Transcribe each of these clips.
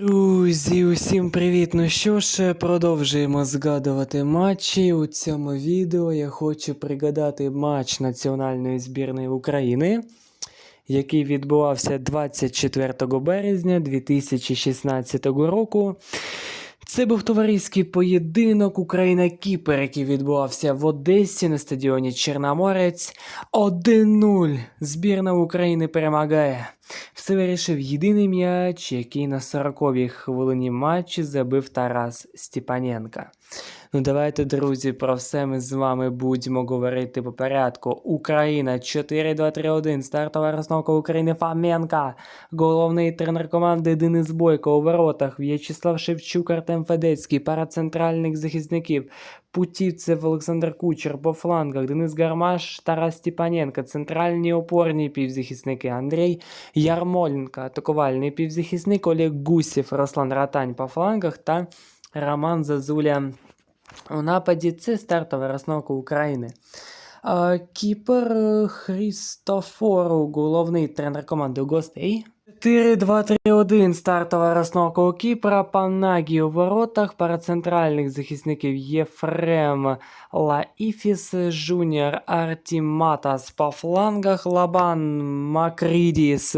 Друзі, усім привіт! Ну що ж, продовжуємо згадувати матчі. У цьому відео я хочу пригадати матч національної збірної України, який відбувався 24 березня 2016 року. Це був товариський поєдинок Україна-Кіпер, який відбувався в Одесі на стадіоні Чорноморець. 1-0. Збірна України перемагає. Все вирішив єдиний м'яч, який на 40-й хвилині матчі забив Тарас Степаненка. Ну давайте, друзі, про все ми з вами будемо говорити по порядку. Україна 4-2-3-1. Стартова розновка України Фоменка. Головний тренер команди Денис Бойко у воротах. В'ячеслав Шевчук, Артем Федецький, пара центральних захисників. Путівцев Олександр Кучер по флангах, Денис Гармаш, Тарас Степаненко, центральні опорні півзахисники Андрій Ярмоленко, атакувальний півзахисник Олег Гусєв, Руслан Ратань по флангах та Роман Зазуля у нападі. Це стартова розновка України. Кіпер Хрістофору, головний тренер команди гостей. 4-2-3-1 стартова розновка у Кіпра, Панагі у воротах, пара центральних захисників Єфрем Лаіфіс, Жуніор Артіматас по флангах, Лабан Макрідіс,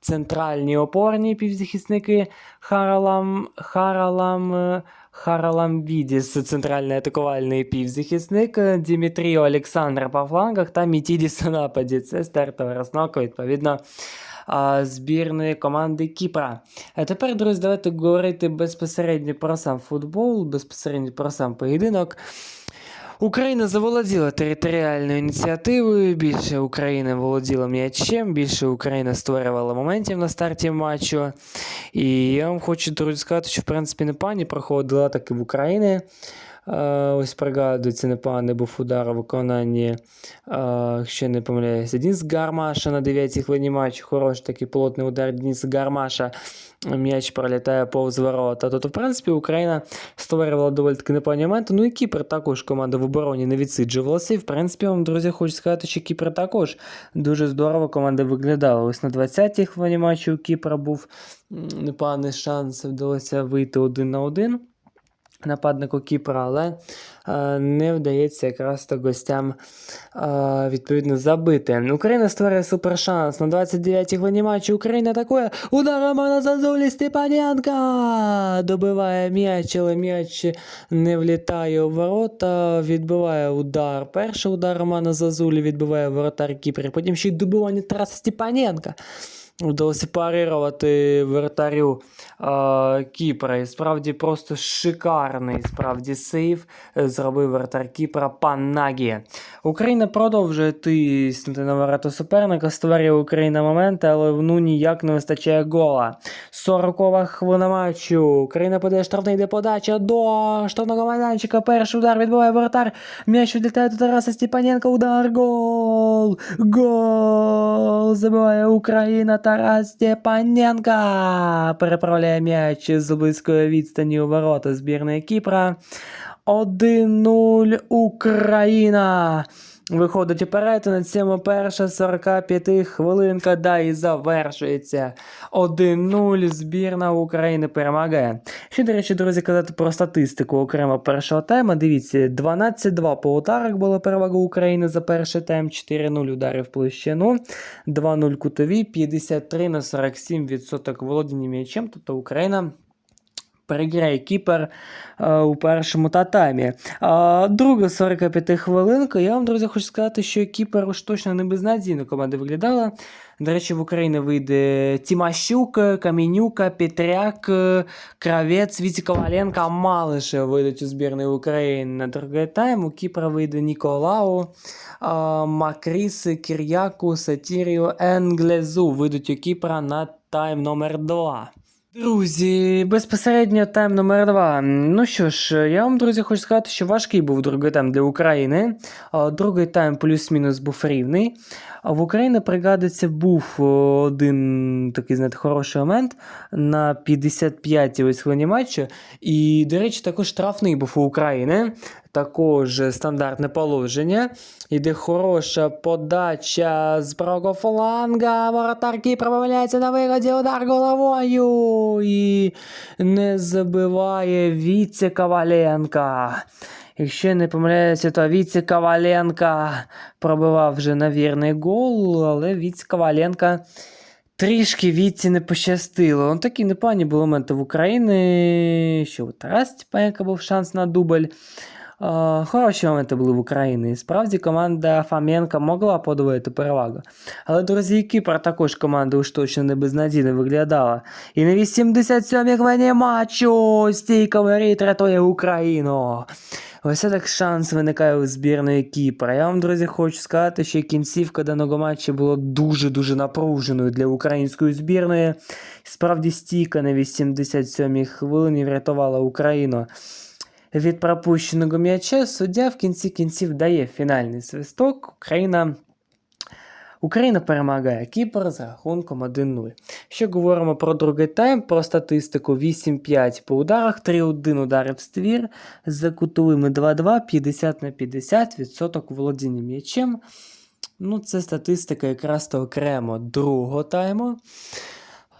центральні опорні півзахисники, Харалам, Харалам, Харалам Відіс, центральний атакувальний півзахисник, Дімітріо Олександр по флангах та Мітідіс у нападі. Це стартова розновка, відповідно збірної команди Кіпра. А тепер, друзі, давайте говорити безпосередньо про сам футбол, безпосередньо про сам поєдинок. Україна заволоділа територіальною ініціативою, більше Україна володіла м'ячем, більше Україна створювала моментів на старті матчу. І я вам хочу, друзі, сказати, що в принципі непогані проходила так і в Україні. Ось пригадується, непоганий був удар у виконанні, якщо не помиляюся, Денис Гармаша на 9-й хвилині матчу. Хороший такий плотний удар Дениса Гармаша. М'яч пролітає повз ворота. Тобто, в принципі, Україна створювала доволі таки непогані моменти. Ну і Кіпр також команда в обороні не відсиджувалася. І в принципі, вам, друзі, хочу сказати, що Кіпр також дуже здорово команда виглядала. Ось на 20-й хвилині матчу у Кіпра був непоганий шанс, вдалося вийти один на один нападнику Кіпра, але е, не вдається якраз то гостям е, відповідно забити. Україна створює супершанс на 29-й хвилині матчу. Україна атакує. Удар Романа Зазулі Степаненка добиває м'яч, але м'яч не влітає у ворота. Відбиває удар. Перший удар Романа Зазулі відбиває воротар Кіпра. Потім ще й добивання Тараса Степаненка. Вдалося парирувати вратарю е, Кіпра. І справді просто шикарний справді сейв е, зробив вратар Кіпра пан Нагі. Україна продовжує тиснути на ворота суперника, створює Україна моменти, але ну ніяк не вистачає гола. 40-ва хвилина матчу. Україна подає штрафний йде подача до штрафного майданчика. Перший удар відбиває воротар. М'яч відлітає до Тараса Степаненка. Удар. Гол! Гол! Забиває Україна. Тарас Степаненка переправляє м'яч з близької відстані у ворота збірної Кіпра. 1-0 Україна. Виходить уперед, на цьому перша 45 хвилинка, да, і завершується. 1-0 збірна України перемагає. Ще, до речі, друзі, казати про статистику окремо першого тайма. Дивіться, 12-2 по ударах була перевага України за перший тайм, 4-0 ударів в площину, 2-0 кутові, 53 на 47% володіння м'ячем, тобто Україна переграє Кіпер е, у першому та таймі. А, друга 45 хвилинка. Я вам, друзі, хочу сказати, що Кіпер уж точно не безнадійно команда виглядала. До речі, в Україні вийде Тімащук, Камінюка, Петряк, Кравець, Віті Коваленко, Малишев вийдуть у збірної України на другий тайм. У Кіпра вийде Ніколау, Макріс, Кір'яку, Сатірію, Енглезу вийдуть у Кіпра на тайм номер 2. Друзі, безпосередньо тайм номер 2 Ну що ж, я вам, друзі, хочу сказати, що важкий був другий тайм для України. Другий тайм плюс-мінус був рівний. А в Україні пригадиться був один такий, знаєте, хороший момент на 55-й ось хвилині матчу. І, до речі, також штрафний був у України. Також стандартне положення. Іде хороша подача з правого фланга. Воротар Кіпра помиляється на виході. Удар головою. І не забиває Віце Коваленка. Якщо не помиляюся, то Віце Коваленка пробивав вже на вірний гол, але Віце Коваленка трішки Віці не пощастило. Он такі непогані були моменти в Україні, що у Тарас Степаненка був шанс на дубль. Хороші моменти були в Україні. Справді команда Фоменка могла подвоїти перевагу. Але, друзі, Кіпр також команда уж точно не безнадійно виглядала. І на 87-й хвилині матчу стійка воріт рятує Україну. Ось так шанс виникає у збірної Кіпра. Я вам, друзі, хочу сказати, що кінцівка даного матчу була дуже-дуже напруженою для української збірної. Справді стійка на 87-й хвилині врятувала Україну від пропущеного м'яча. Суддя в кінці кінців дає фінальний свисток. Україна. Україна перемагає Кіпр з рахунком 1-0. Якщо говоримо про другий тайм, про статистику 8-5 по ударах, 3-1 удари в ствір, за кутовими 2-2, 50 на 50 відсоток володіння м'ячем. Ну, це статистика якраз то окремо другого тайму.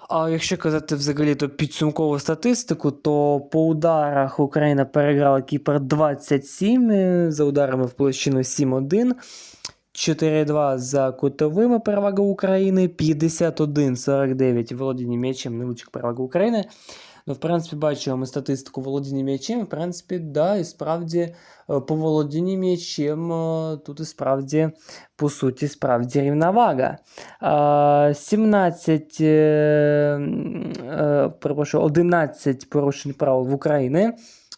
А якщо казати взагалі то підсумкову статистику, то по ударах Україна переграла Кіпр 27, е, за ударами в площину 7-1. 4-2 за кутовими перевага України, 51-49 володіння м'ячем невеличка перевага України. Ну, в принципі, бачимо ми статистику володіння м'ячем. В принципі, да, і справді е, по володінні м'ячем е, тут і справді, по суті, справді рівновага. 17, е, перепрошую, 11 порушень правил в Україні.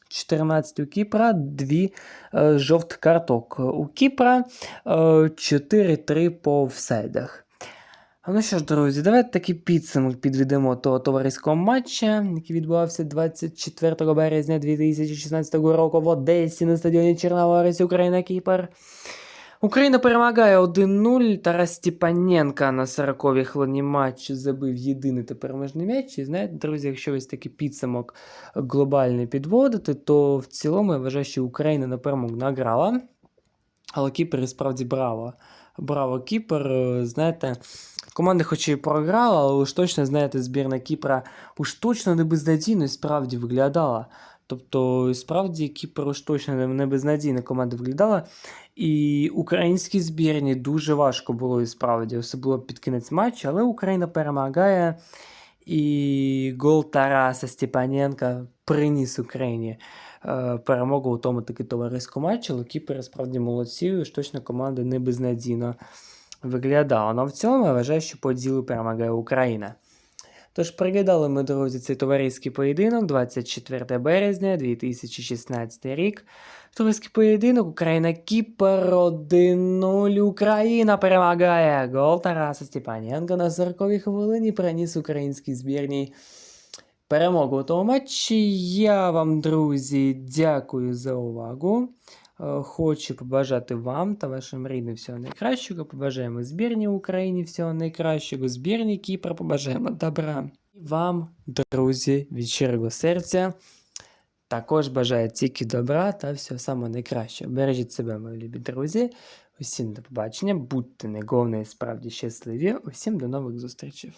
14 у Кіпра, 2 е, жовт карток. У Кіпра е, 4-3 по офсайдах. Ну що ж, друзі, давайте такий підсумок підведемо того товариського матча, який відбувався 24 березня 2016 року в Одесі на стадіоні Чорноморець Україна Кіпр. Україна перемагає 1-0. Тарас Степаненка на 40-й хвилині матчу забив єдиний та переможний м'яч. І знаєте, друзі, якщо ось такий підсумок глобальний підводити, то в цілому я вважаю, що Україна на перемогу награла. Але Кіпер і справді браво. Браво, Кіпер. Е, Знаєте, команди хоч і програла, але уж точно, знаєте, збірна Кіпра уж точно не безнадійно і справді виглядала. Тобто, справді Кіпр уж точно не- безнадійна команда виглядала. І українській збірні дуже важко було і справді, особливо під кінець матчу, але Україна перемагає. І гол Тараса Степаненка приніс Україні перемогу у тому таки товариському матчі, але Кіпер справді молодці, і ж точно команда не безнадійно виглядала. Но в цьому я вважаю, що по перемагає Україна. Тож приглядали ми, друзі, цей товариський поєдинок 24 березня 2016 рік. Товариський поєдинок Україна Кіпер 1-0. Україна перемагає. Гол Тараса Степаненка на 40-й хвилині приніс українській збірній перемогу у тому матчі. Я вам, друзі, дякую за увагу. Е, Хочу побажати вам та вашим рідним всього найкращого. Побажаємо збірній Україні всього найкращого. Збірній Кіпра побажаємо добра. І вам, друзі, від щирого серця. Також бажаю тільки добра та всього самого найкращого. Бережіть себе, мої любі друзі. Усім до побачення, будьте не головне справді щасливі. Усім до нових зустрічей.